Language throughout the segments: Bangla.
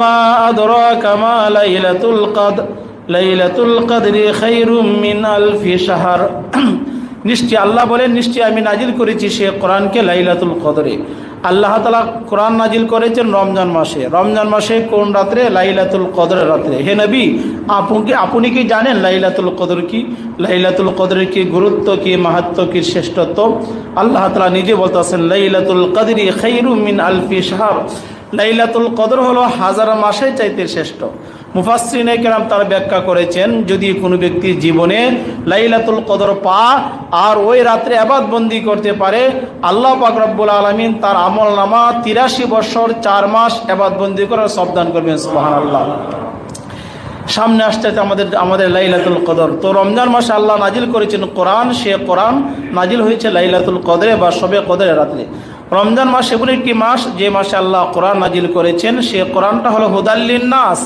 ما أدراك ما ليلة القدر ليلة القدر خير من ألف شهر নিশ্চয় আল্লাহ বলেন নিশ্চয় আমি নাজিল করেছি সে কোরআনকে লাইলাতুল কদরে আল্লাহ তালা কোরআন নাজিল করেছেন রমজান মাসে রমজান মাসে কোন রাত্রে লাইলাতুল কদরের রাত্রে হে নবী আপনি আপনি কি জানেন লাইলাতুল কদর কি লাইলাতুল কদরের কি গুরুত্ব কি মাহাত্ম কি শ্রেষ্ঠত্ব আল্লাহ তালা নিজে বলতেছেন লাইলাতুল কদরি খৈরু মিন আলফি সাহাব লাইলাতুল কদর হলো হাজার মাসে চাইতে শ্রেষ্ঠ। মুফাসরিনে কেরাম তার ব্যাখ্যা করেছেন, যদি কোনো ব্যক্তির জীবনে লাইলাতুল কদর পা আর ওই রাত্রে আবাদ বন্দি করতে পারে, আল্লাহ পাক রব্বুল আলমিন তার আমল নামা তিরাশি বছর চার মাস আবাদ বন্দি করার সবদান করবেন সুবাহান আল্লাহ সামনে আসতে আমাদের আমাদের লাইলাতুল কদর। তো রমজান মাসে আল্লাহ নাজিল করেছেন কোরআন, সে কোরআন নাজিল হয়েছে লাইলাতুল কদরে বা সবে কদরে রাত্রে। রমজান মাস এমন একটি মাস? যে মাসে আল্লাহ কোরআন নাজিল করেছেন, সে কোরআনটা হলো হুদাল্লিন নাস।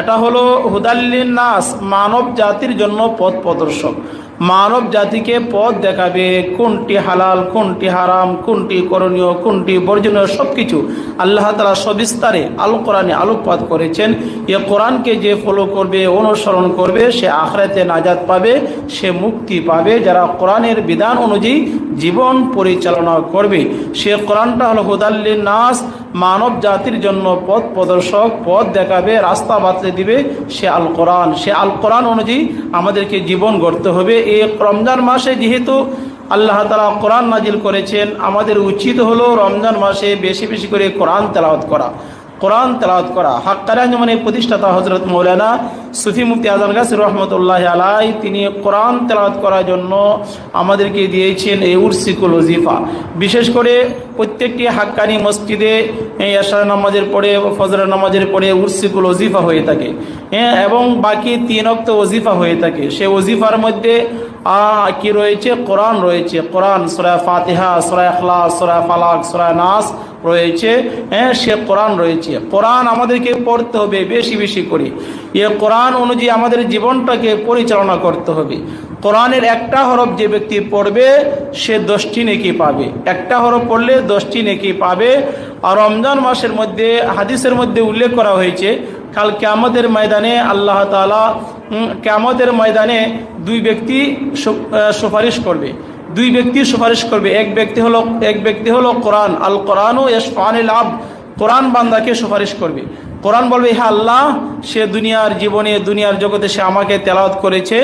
এটা হলো হুদাল্লিন নাস মানব জাতির জন্য পথ প্রদর্শক। মানব জাতিকে পথ দেখাবে, কোনটি হালাল, কোনটি হারাম, কোনটি করণীয়, কোনটি বর্জনীয় সব কিছু আল্লাহ তালা সবিস্তারে আলো কোরআনে আলোকপাত করেছেন। এ কোরআনকে যে ফলো করবে, অনুসরণ করবে, সে আখরাতে নাজাদ পাবে, সে মুক্তি পাবে, যারা কোরআনের বিধান অনুযায়ী জীবন পরিচালনা করবে। সে কোরআনটা হলো হুদাল্লিন নাস মানব জাতির জন্য পথ প্রদর্শক, পথ দেখাবে, রাস্তা বাতলে দিবে সে আল কোরআন সে আল কোরআন অনুযায়ী আমাদেরকে জীবন গড়তে হবে। এই রমজান মাসে যেহেতু আল্লাহ তালা কোরআন নাজিল করেছেন, আমাদের উচিত হলো রমজান মাসে বেশি বেশি করে কোরআন তেলাওয়াত করা। কোরআন তেলাওয়াত করা। হাক্কারে এই প্রতিষ্ঠাতা হজরত মৌলানা সুফি মুফতি আজম গাছ রহমতুল্লাহ আলাই তিনি কোরআন তেলাওয়াত করার জন্য আমাদেরকে দিয়েছেন এই উর্সিকুল ওজিফা। বিশেষ করে প্রত্যেকটি হাক্কানি মসজিদে, এই আশার নামাজের পরে ফজর নামাজের পরে উর্সিকুল ওজিফা হয়ে থাকে। হ্যাঁ এবং বাকি তিন অক্ত ওজিফা হয়ে থাকে। সে ওজিফার মধ্যে কি রয়েছে? কোরআন রয়েছে। কোরআন সুরায় ফাতিহা সুরায় আখলা সুরায় ফালাক সরায় নাস রয়েছে। হ্যাঁ সে কোরআন রয়েছে। কোরআন আমাদেরকে পড়তে হবে বেশি বেশি করে। এ কোরআন অনুযায়ী আমাদের জীবনটাকে পরিচালনা করতে হবে। কোরআনের একটা হরফ যে ব্যক্তি পড়বে, সে দশটি নেকি পাবে। একটা হরফ পড়লে দশটি নেকি পাবে। আর রমজান মাসের মধ্যে, হাদিসের মধ্যে উল্লেখ করা হয়েছে, কাল ক্যামতের ময়দানে আল্লাহ তালা ক্যামতের ময়দানে দুই ব্যক্তি সুপারিশ করবে। দুই ব্যক্তি সুপারিশ করবে। এক ব্যক্তি হলো, এক ব্যক্তি হলো কোরআন। আল কোরআন ও ইসফানিল আব কোরআন বান্দাকে সুপারিশ করবে। কোরআন বলবে হ্যাঁ আল্লাহ, সে দুনিয়ার জীবনে, দুনিয়ার জগতে সে আমাকে তেলাওত করেছে।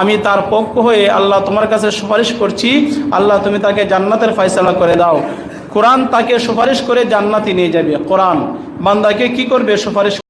আমি তার পক্ষ হয়ে আল্লাহ তোমার কাছে সুপারিশ করছি। আল্লাহ, তুমি তাকে জান্নাতের ফয়সালা করে দাও। কোরআন তাকে সুপারিশ করে জান্নাতি নিয়ে যাবে। কোরআন বান্দাকে কি করবে সুপারিশ